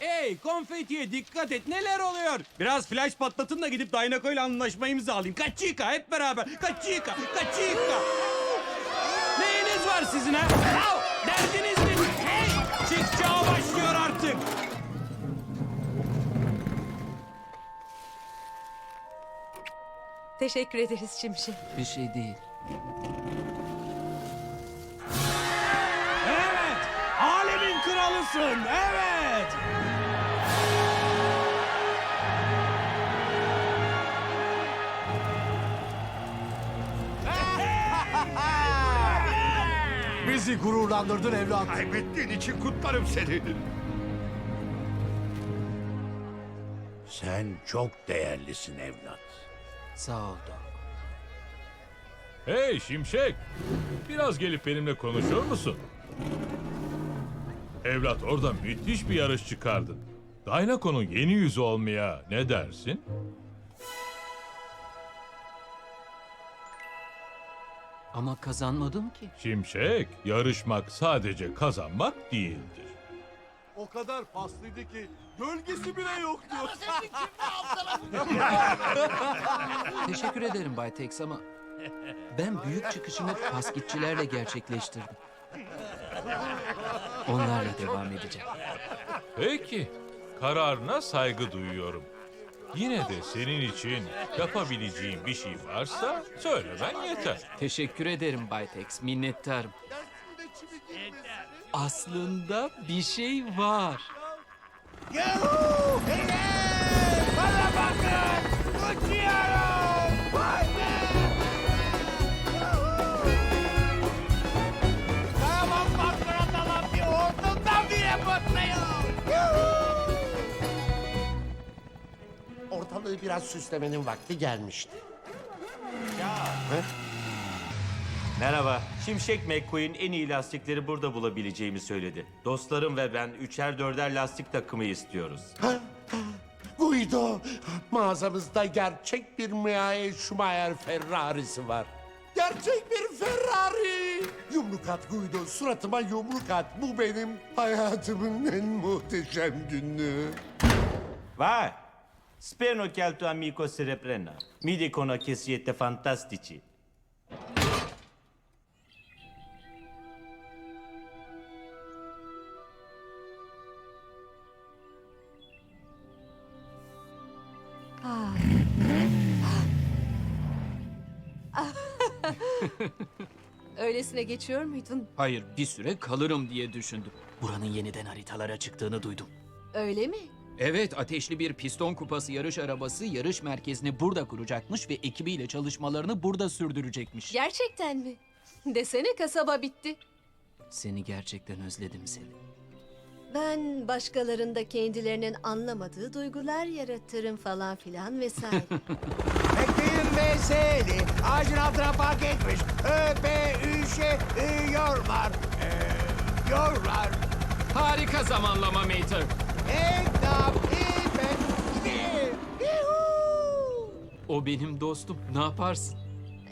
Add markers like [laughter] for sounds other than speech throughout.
Hey konfetiye dikkat et neler oluyor? Biraz flash patlatın da gidip Dynako ile anlaşma imzalayayım. Kaçika hep beraber. Kaçika, kaçika. Neyiniz var sizin ha? Au! Derdiniz ne? Hey! Çık çağı başlıyor artık. Teşekkür ederiz Şimşek. Bir şey değil. Evet! Alemin kralısın, evet! Bizi gururlandırdın evlat. Kaybettiğin için kutlarım seni. Sen çok değerlisin evlat. Sağ ol Doc. Hey Şimşek! Biraz gelip benimle konuşur musun? Evlat orada müthiş bir yarış çıkardın. Dynaco'nun yeni yüzü olmaya ne dersin? Ama kazanmadım ki. Şimşek, yarışmak sadece kazanmak değildir. O kadar paslıydı ki gölgesi bile yoktu. [laughs] Teşekkür ederim Bay Tex ama ben büyük çıkışımı paskitçilerle gerçekleştirdim. Onlarla devam edeceğim. Peki, kararına saygı duyuyorum. Yine de senin için yapabileceğim bir şey varsa söylemen yeter. Teşekkür ederim Bay Tex, minnettarım. Aslında bir şey var. Ortalığı biraz süslemenin vakti gelmişti. Merhaba. Şimşek McQueen en iyi lastikleri burada bulabileceğimi söyledi. Dostlarım ve ben üçer dörder lastik takımı istiyoruz. Guido, mağazamızda gerçek bir Miae Schumacher Ferrari'si var. Gerçek bir Ferrari. Yumruk at Guido, suratıma yumruk at. Bu benim hayatımın en muhteşem günü. Vai! Spero che al tuo amico si riprenda. Mi dicono che siete fantastici. [laughs] Öylesine geçiyor muydun? Hayır, bir süre kalırım diye düşündüm. Buranın yeniden haritalara çıktığını duydum. Öyle mi? Evet, ateşli bir piston kupası yarış arabası yarış merkezini burada kuracakmış ve ekibiyle çalışmalarını burada sürdürecekmiş. Gerçekten mi? Desene kasaba bitti. Seni gerçekten özledim Selin. Ben başkalarında kendilerinin anlamadığı duygular yaratırım falan filan vesaire. [laughs] Bekleyin ve seni ağacın altına park etmiş. Öpe, üşe, yorlar. Ee, yorlar. Harika zamanlama Mater. O benim dostum. Ne yaparsın?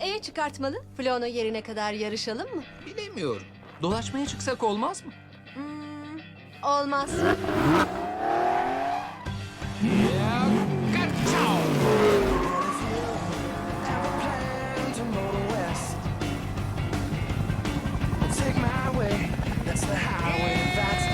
e çıkartmalı. Flono yerine kadar yarışalım mı? Bilemiyorum. Dolaşmaya çıksak olmaz mı? Hmm, olmaz. Take my way, that's the highway, that's